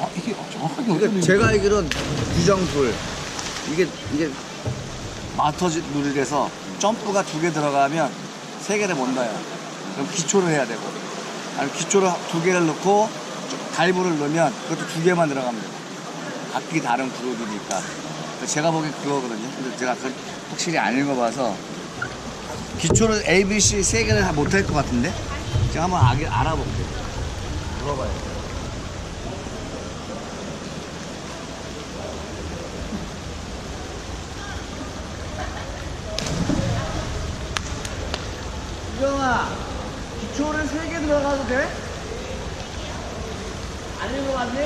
아, 이게 정확하게 그러니까 어떤 제가 알기로는 규정 둘 이게 이게 마스터즈 룰에서 점프가 두 개 들어가면 세 개를 못 넣어요. 그럼 기초를 해야 되고 아니 기초를 두 개를 넣고 달부를 넣으면 그것도 두 개만 돼요. 각기 다른 그룹이니까 제가 보기엔 그거거든요. 근데 제가 그걸 확실히 안 읽어봐서 기초를 A, B, C 세 개를 다 못할 것 같은데 제가 한번 알, 알아볼게요. 물어봐요. 유정아, 기초를 세 개 들어가도 돼? 안 읽어봤니?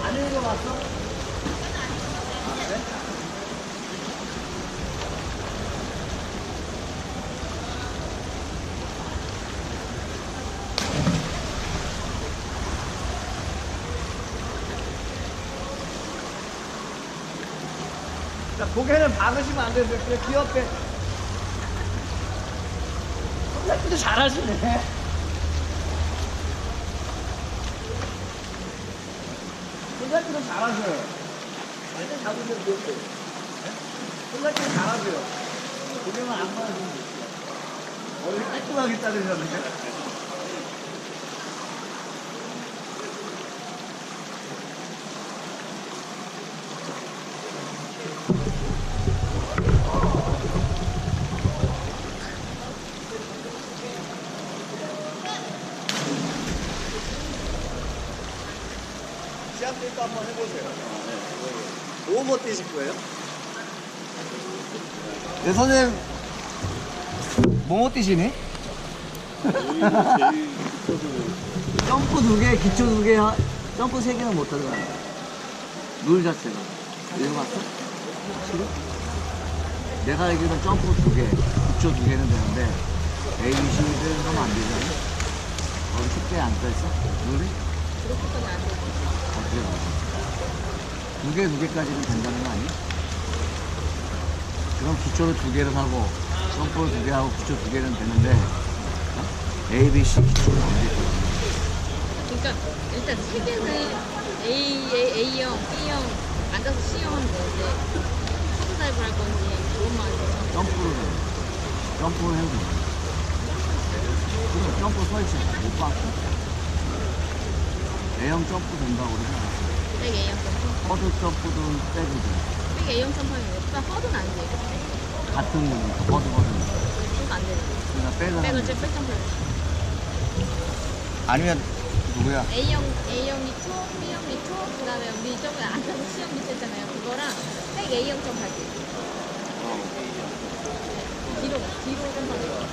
안 읽어봤어? 아, 그래? 자, 고개는 박으시면 안. 그냥 귀엽게. 선생님도 잘하시네. 선생님도 잘하셔요. 완전 잡으면 귀엽게. 선생님 잘하세요. 고개만 안 박으시면 돼요. 머리 깔끔하게 자르셨는데. 때도 한번 해보세요. 뭐뭐 뛰실 거예요? 네, 선생님. 뭐뭐 뛰시니? 점프 두 개, 기초 두 개, 하- 점프 세 개는 못 하잖아. 룰 자체가. 읽어봤어? 확실히? 내가 알기로는 점프 두 개, 기초 두 개는 되는데, A, B, C를 하면 안 되잖아. 거기 쉽게 안 써있어? 룰이? 그렇게까지 안 돼. 어떻게 두 개, 두 개까지는 된다는 거 아니야? 그럼 기초를 두 개를 하고, 점프를 두 개 하고, 기초 두 개는 되는데, 어? A, B, C 기초를 안 되거든. 그러니까 일단 세 개는 A, A, A형, B형, 앉아서 C형 하면 되는데 커브 다이브 할 건지 그것만 해서 점프를 해. 점프를 해도 돼. 그럼 점프 서 있어. 못 봤어? A형 점프 된다고 그러잖아. 백 A형 점프? 허드 점프든 백이든. 백 A형 점프하면 일단 허드는 안 돼. 같은 허드, 허드. 그건 안 되는 그러니까 백을 백을 하면 좀 돼. 백 점프를 아니면, 누구야? A형, A형이 투, B형이 투, 그 다음에 우리 저번에 앉아서 C형 밑에 했잖아요. 그거랑 백 A형 점프 할게. 뒤로, 뒤로 점프하는 거.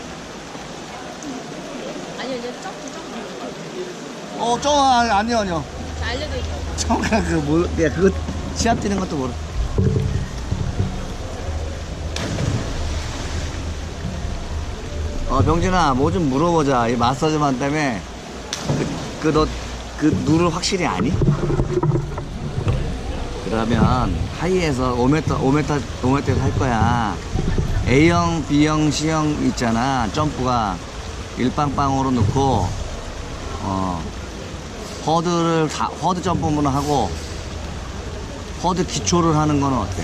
아니요, 이제 점프, 점프. 어, 저, 아니, 아니요, 아니요. 자, 알려드릴게요. 정가 그 뭐, 야 그거 시합 뛰는 것도 모르. 어 병진아 뭐 좀 물어보자 이 마사지만 때문에 그너그 룰을 확실히 아니? 그러면 하이에서 5m 5m 5m에서 할 거야. A형, B형, C형 있잖아 점프가 일빵빵으로 넣고 어 허드를 다, 허드 점프만 하고 허드 기초를 하는 거는 어때?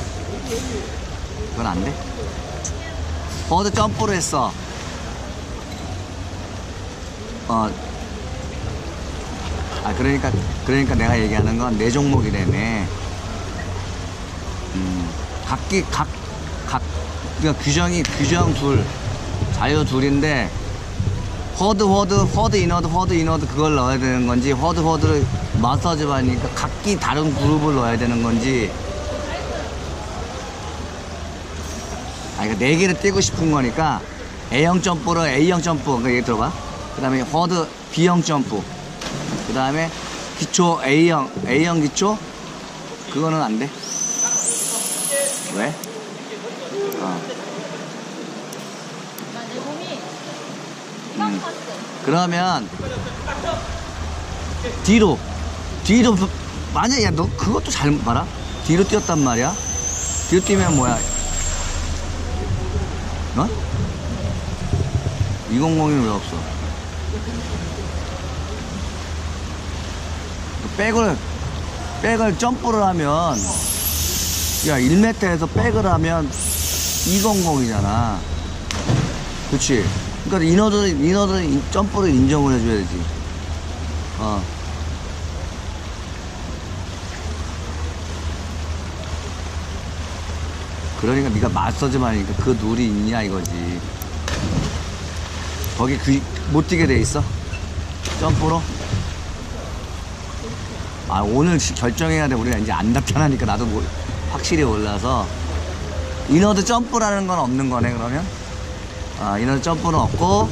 그건 안 돼? 허드 점프를 했어. 어. 아 그러니까 그러니까 내가 얘기하는 건네 종목이라며. 음. 각기 각각 그러니까 규정이 규정 둘 자유 둘인데 허드 허드 허드 인허드 허드 인허드 그걸 넣어야 되는 건지 허드 허드를 마사지 받으니까 각기 다른 그룹을 넣어야 되는 건지 아 이거 네 개를 띄고 싶은 거니까 A형 점프를 A형 점프 그러니까 얘기 들어봐 그 다음에 허드 B형 점프 그 다음에 기초 A형 A형 기초 그거는 안 돼? 왜? 어. 내 몸이 그러면 뒤로 뒤로 만약에 야, 너 그것도 잘 봐라. 뒤로 뛰었단 말이야. 뒤로 뛰면 뭐야? 어? 200은 왜 없어? 너 백을 백을 점프를 하면 야 1m에서 백을 하면 200이잖아. 그치 그러니까 인어들은 인어들은 인- 점프를 인정을 해줘야 되지. 어. 그러니까 네가 마사지만 하니까 그 룰이 있냐 이거지. 거기 귀, 못 뛰게 돼 있어? 점프로? 아 오늘 시- 결정해야 돼. 우리가 이제 안 나타나니까 나도 뭐 확실히 올라서. 인어드 점프라는 건 없는 거네 그러면 아 인어드 점프는 없고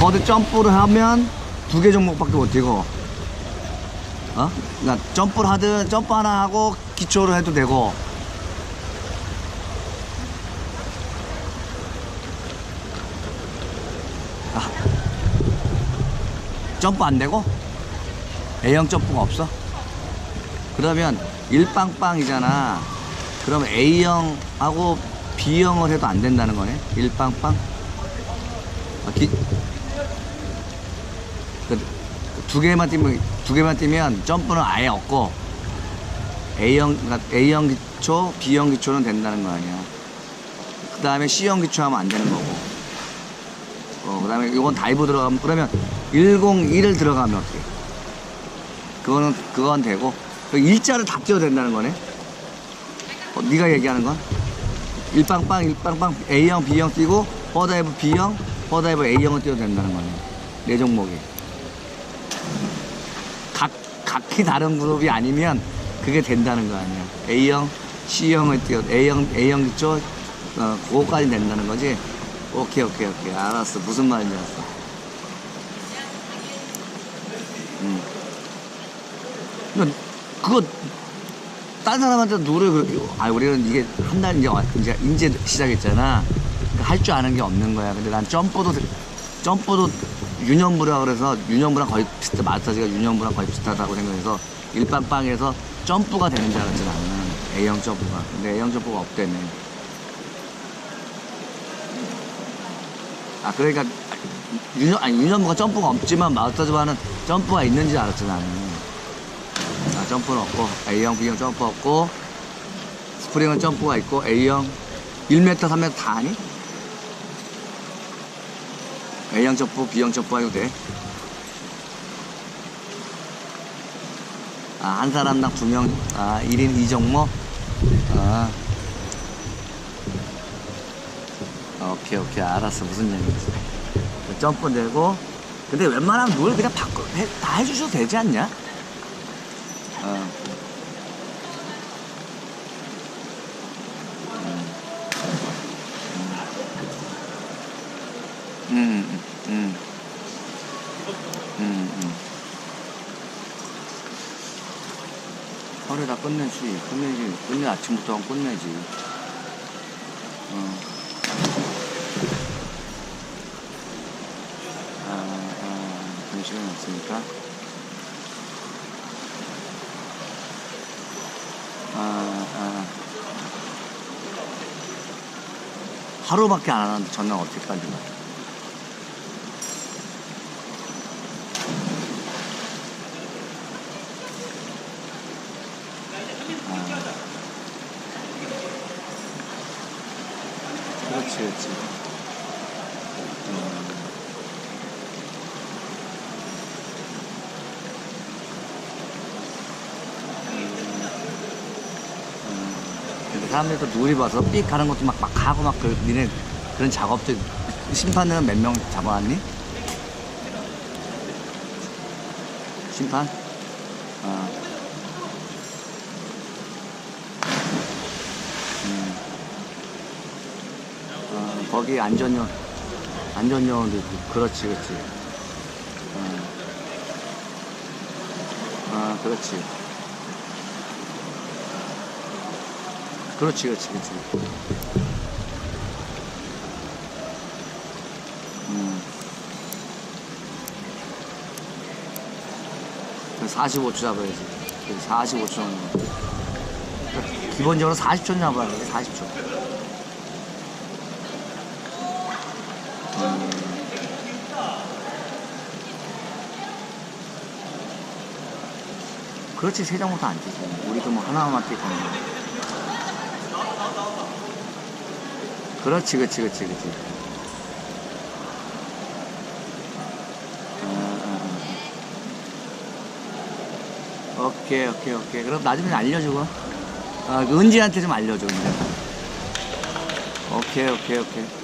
버드 점프를 하면 두 개 종목밖에 못 뛰고 어? 그러니까 점프를 하든 점프 하나 하고 기초를 해도 되고 아, 점프 안 되고 A형 점프가 없어? 그러면 일빵빵이잖아. 그러면 A형하고 B형을 해도 안 된다는 거네. 일빵빵. 아, 기- 그, 두 개만 뛰면 두 개만 뛰면 점프는 아예 없고 A형 그러니까 A형 기초, B형 기초는 된다는 거 아니야. 그 다음에 C형 기초 하면 안 되는 거고. 어, 그 다음에 이건 다이브 들어가면, 그러면 101을 들어가면 어떻게? 그거는, 그건 되고. 그 일자를 다 뛰어도 된다는 거네? 어, 네가 얘기하는 건? 일빵빵, 일빵빵, A형, B형 뛰고, 허다이브 B형, 허다이브 A형을 뛰어도 된다는 거네. 네 종목이. 각, 각기 다른 그룹이 아니면 그게 된다는 거 아니야. A형, C형을 뛰어, A형, A형 기초, 어, 그거까지 된다는 거지? 오케이, 오케이, 오케이. 알았어. 무슨 말인지 알았어. 음. 그거, 딴 사람한테 노래 그렇게, 아, 우리는 이게 한 달 이제, 와- 이제, 이제 시작했잖아. 할줄 아는 게 없는 거야. 근데 난 점프도, 점프도 유년부라 그래서 유년부랑 거의 비슷해. 마사지가 유년부랑 거의 비슷하다고 생각해서 일빵빵에서 점프가 되는 줄 알았지 나는. A형 점프가. 근데 A형 점프가 없대네. 아 그러니까 유년 아니 유년부가 점프가 없지만 마스터즈바는 점프가 있는지 알았지 나는. 아 점프는 없고 A형, B형 점프 없고 스프링은 점프가 있고 A형 1m, 3m 다 하니? A형 점프, B형 점프 해도 돼? 아, 한 사람당 두 명, 아, 1인 2종목? 아. 오케이, 오케이. 알았어. 무슨 얘기인지. 점프 되고. 근데 웬만하면 룰 그냥 바꿔, 해, 다 해주셔도 되지 않냐? 어. 음, 음, 음. 하루 다 끝내지. 끝내지. 끝내 아침부터 하면 끝내지. 어. 아, 아, 그런 시간이 없으니까. 하루밖에 안 하는데 전날 어떻게 까지 가? 그렇지, 그렇지. 음. 음. 근데 사람들도 눈이 봐서 삑 가는 것도 막, 막 하고 막 그, 니네 그런 작업들 심판들은 몇 명 잡아왔니? 심판? 아. 음. 어, 거기 안전요 안전요원도 있고 그렇지 그렇지 어. 아 그렇지 그렇지 그렇지 그렇지 음. 45초 잡아야지 45초 정도 그러니까 기본적으로 40초 잡아야 돼 40초 그렇지 세 장부터 안 뛰지. 우리도 뭐 하나만 뛰고. 그렇지, 그렇지, 그렇지, 그렇지. 어, 어, 어. 오케이, 오케이, 오케이. 그럼 나중에 알려주고. 아, 그 은지한테 좀 알려줘, 은지. 오케이, 오케이, 오케이.